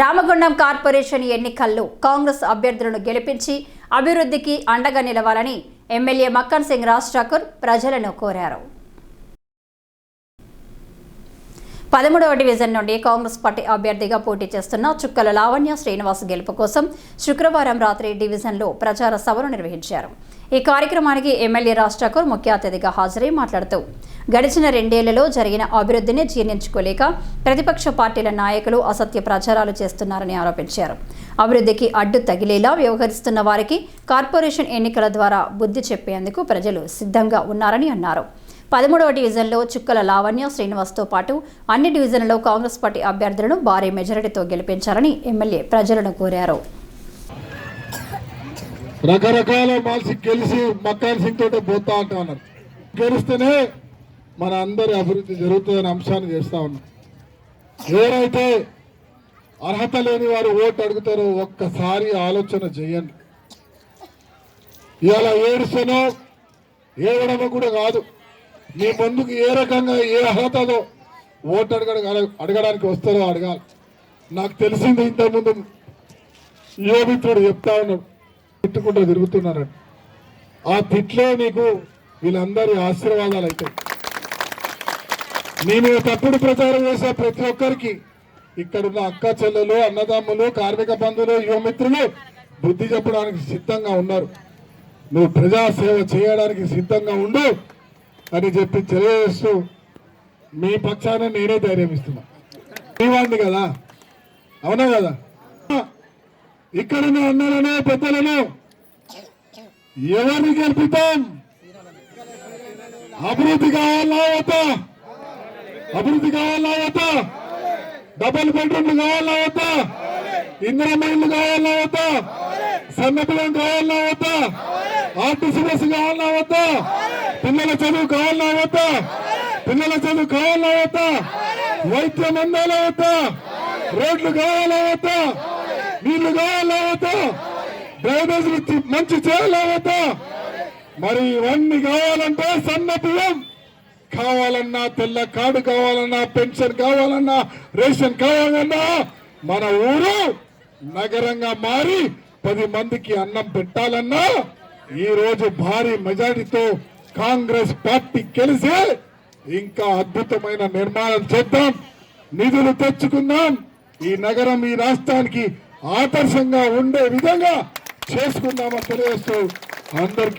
Ramagundam corporation ఎన్నికల్లో కాంగ్రెస్ అభ్యర్థులను గెలిపించి అభివృద్ధికి అండగా నిలవాలని ఎమ్మెల్యే మక్కన్ సింగ్ రాజ్ ఠాకూర్ ప్రజలను కోరారు. పదమూడవ డివిజన్ నుండి కాంగ్రెస్ పార్టీ అభ్యర్థిగా పోటీ చేస్తున్న చుక్కల లావణ్య శ్రీనివాస్ గెలుపు కోసం శుక్రవారం రాత్రి డివిజన్లో ప్రచార సభను నిర్వహించారు. ఈ కార్యక్రమానికి ఎమ్మెల్యే రాజ్ ఠాకూర్ ముఖ్య అతిథిగా హాజరై మాట్లాడుతూ గడిచిన రెండేళ్ళలో జరిగిన అభివృద్ధిని జీర్ణించుకోలేక ప్రతిపక్ష పార్టీల నాయకులు అసత్య ప్రచారాలు చేస్తున్నారని ఆరోపించారు. అభివృద్ధికి అడ్డు తగిలేలా వ్యవహరిస్తున్న వారికి కార్పొరేషన్ ఎన్నికల ద్వారా బుద్ధి చెప్పేందుకు ప్రజలు సిద్ధంగా ఉన్నారని అన్నారు. పదమూడవ డివిజన్లో చుక్కల లావణ్య శ్రీనివాస్తో పాటు అన్ని డివిజన్లలో కాంగ్రెస్ పార్టీ అభ్యర్థులను భారీ మెజారిటీతో గెలిపించాలని ఎమ్మెల్యే ప్రజలను కోరారు. రకరకాల మాల్సి గెలిచి మక్కాన్ సింగ్ తోటే పోతా అంటా ఉన్నారు. గెలిస్తేనే మన అందరి అభివృద్ధి జరుగుతుందనే అంశాన్ని చేస్తా ఉన్నాం ఎవరైతే అర్హత లేని వారు ఓటు అడుగుతారో ఒక్కసారి ఆలోచన చేయండి. ఇవాళ ఏడుస్తేనో ఏడవ కూడా కాదు. మీ ముందుకు ఏ రకంగా ఏ అర్హతలో ఓటు అడగ అడగడానికి వస్తారో అడగాలి. నాకు తెలిసింది ఇంతకుముందు యువమిత్రుడు చెప్తా ఉన్నాడు. తిట్టుకుంటూ తిరుగుతున్నారని ఆ తిట్లే నీకు వీళ్ళందరి ఆశీర్వాదాలు అవుతాయి. నేను తప్పుడు ప్రచారం చేసే ప్రతి ఒక్కరికి ఇక్కడున్న అక్క చెల్లెలు అన్నదమ్ములు కార్మిక బంధువులు యువమిత్రులు బుద్ధి చెప్పడానికి సిద్ధంగా ఉన్నారు. నువ్వు ప్రజా సేవ చేయడానికి సిద్ధంగా ఉండు. అని చెప్పి తెలియజేస్తూ మీ పక్షాన నేనే ధైర్యం ఇస్తున్నా. మీ వాడిని కదా? అవునా కదా? ఇక్కడున్న అన్నలను పెద్దలను ఎవరిని గెలిపిద్దాం? అభివృద్ధి కావాలా వద్దా? అభివృద్ధి కావాలా అవత డబల్ బెడ్రూమ్లు కావాలా అవత ఇందిరమ్మ ఇల్లు కావాలా వద్దా? సన్నపిల్లం కావాలన్నా వద్దా? ఆర్టీసీ బస్సు కావాలన్నా వద్దా? పిల్లల చదువు కావాలన్నా వద్దా? పిల్లల చదువు కావాలన్నా వద్దా? వైద్యం అందాలా వద్దా? రోడ్లు కావాలా వద్దా? నీళ్ళు కావాలా వద్దా? డ్రైనేజీలు మంచి చేయాలా వద్దా? మరి ఇవన్నీ కావాలంటే సన్న కావాలన్నా తెల్ల కార్డు కావాలన్నా పెన్షన్ కావాలన్నా రేషన్ కావాలన్నా మన ఊరు నగరంగా మారి పది మందికి అన్నం పెట్టాలన్నా ఈ రోజు భారీ మెజారిటీతో కాంగ్రెస్ పార్టీ కలిసి ఇంకా అద్భుతమైన నిర్మాణం చేద్దాం. నిధులు తెచ్చుకుందాం. ఈ నగరం ఈ రాష్ట్రానికి ఆదర్శంగా ఉండే విధంగా చేసుకుందామని తెలియజేస్తూ అందరికీ